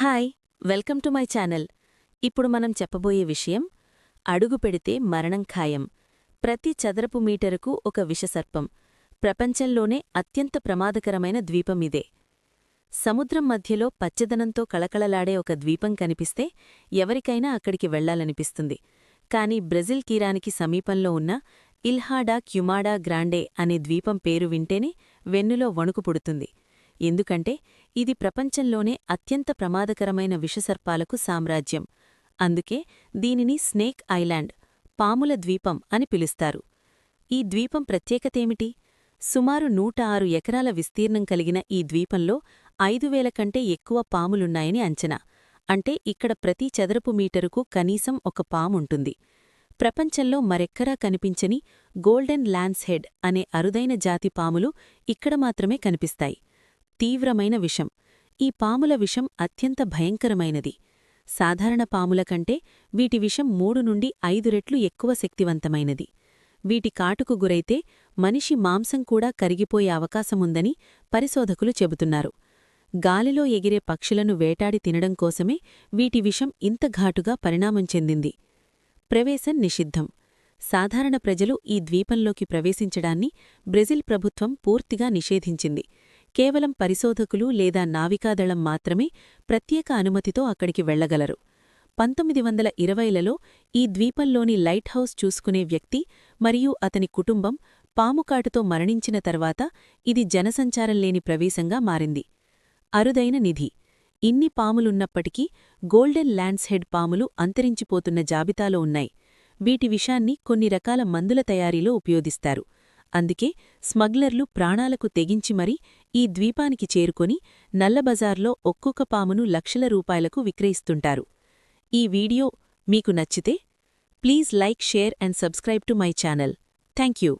Hi welcome to my channel. ఇప్పుడు మనం చెప్పబోయే విషయం అడుగు పెడితే మరణం ఖాయం. ప్రతి చదరపు మీటరుకు ఒక విషసర్పం. ప్రపంచంలోనే అత్యంత ప్రమాదకరమైన ద్వీపం ఇదే. సముద్రం మధ్యలో పచ్చదనంతో కళకళలాడే ఒక ద్వీపం కనిపిస్తే ఎవరికైనా అక్కడికి వెళ్ళాలనిపిస్తుంది. కాని బ్రెజిల్ తీరానికి సమీపంలో ఉన్న ఇల్హాడా క్యుమాడా గ్రాండే అనే ద్వీపం పేరు వింటేనే వెన్నులో వణుకు పుడుతుంది. ఎందుకంటే ఇది ప్రపంచంలోనే అత్యంత ప్రమాదకరమైన విషసర్పాలకు సామ్రాజ్యం. అందుకే దీనిని స్నేక్ ఐలాండ్ పాముల ద్వీపం అని పిలుస్తారు. ఈ ద్వీపం ప్రత్యేకతేమిటి? సుమారు నూట ఆరు ఎకరాల విస్తీర్ణం కలిగిన ఈ ద్వీపంలో ఐదు వేల కంటే ఎక్కువ పాములున్నాయని అంచనా. అంటే ఇక్కడ ప్రతి చదరపు మీటరుకు కనీసం ఒక పాముంటుంది. ప్రపంచంలో మరెక్కడా కనిపించని గోల్డెన్ ల్యాన్స్ హెడ్ అనే అరుదైన జాతి పాములు ఇక్కడ మాత్రమే కనిపిస్తాయి. తీవ్రమైన విషం. ఈ పాముల విషం అత్యంత భయంకరమైనది. సాధారణ పాముల కంటే వీటి విషం మూడు నుండి ఐదు రెట్లు ఎక్కువ శక్తివంతమైనది. వీటి కాటుకు గురైతే మనిషి మాంసం కూడా కరిగిపోయే అవకాశముందని పరిశోధకులు చెబుతున్నారు. గాలిలో ఎగిరే పక్షులను వేటాడి తినడం కోసమే వీటి విషం ఇంత ఘాటుగా పరిణామం చెందింది. ప్రవేశం నిషిద్ధం. సాధారణ ప్రజలు ఈ ద్వీపంలోకి ప్రవేశించడాన్ని బ్రెజిల్ ప్రభుత్వం పూర్తిగా నిషేధించింది. కేవలం పరిశోధకులు లేదా నావికాదళం మాత్రమే ప్రత్యేక అనుమతితో అక్కడికి వెళ్ళగలరు పంతొమ్మిది వందల ఇరవైలలో ఈ ద్వీపంలోని లైట్ హౌస్ చూసుకునే వ్యక్తి మరియు అతని కుటుంబం పాముకాటుతో మరణించిన తర్వాత ఇది జనసంచారం లేని ప్రవేశంగా మారింది. అరుదైన నిధి. ఇన్ని పాములున్నప్పటికీ గోల్డెన్ ల్యాండ్స్ హెడ్ పాములు అంతరించిపోతున్న జాబితాలో ఉన్నాయి. వీటి విషాన్ని కొన్ని రకాల మందుల తయారీలో ఉపయోగిస్తారు. అందుకే స్మగ్లర్లు ప్రాణాలకు తెగించి మరీ ఈ ద్వీపానికి చేరుకొని నల్లబజార్లో ఒక్కొక్క పామును లక్షల రూపాయలకు విక్రయిస్తుంటారు. ఈ వీడియో మీకు నచ్చితే please like share and subscribe to my channel. Thank you